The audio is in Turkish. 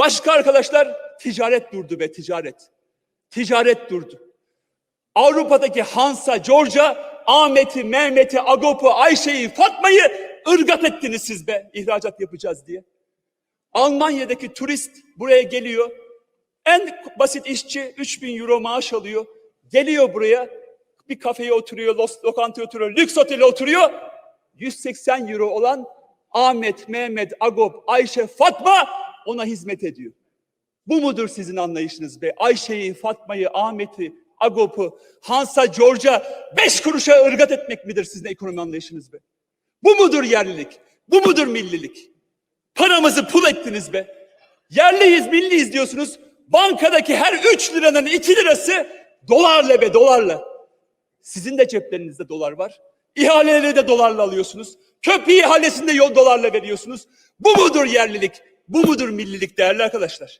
Başka arkadaşlar ticaret durdu ve ticaret. Ticaret durdu. Avrupa'daki Hansa, Georgia, Ahmet'i, Mehmet'i, Agop'u, Ayşe'yi, Fatma'yı ırgat ettiniz siz be ihracat yapacağız diye. Almanya'daki turist buraya geliyor. En basit işçi 3000 euro maaş alıyor. Geliyor buraya bir kafeye oturuyor, lokantaya oturuyor, lüks otele oturuyor. 180 euro olan Ahmet, Mehmet, Agop, Ayşe, Fatma ona hizmet ediyor. Bu mudur sizin anlayışınız be? Ayşe'yi, Fatma'yı, Ahmet'i, Agop'u, Hansa, George'a beş kuruşa ırgat etmek midir sizin ekonomi anlayışınız be? Bu mudur yerlilik? Bu mudur millilik? Paramızı pul ettiniz be. Yerliyiz, milliyiz diyorsunuz. Bankadaki her 3 liranın 2 lirası dolarla be dolarla. Sizin de ceplerinizde dolar var. İhaleleri de dolarla alıyorsunuz. Köprü ihalesinde yol dolarla veriyorsunuz. Bu mudur yerlilik? Bu mudur millilik değerli arkadaşlar?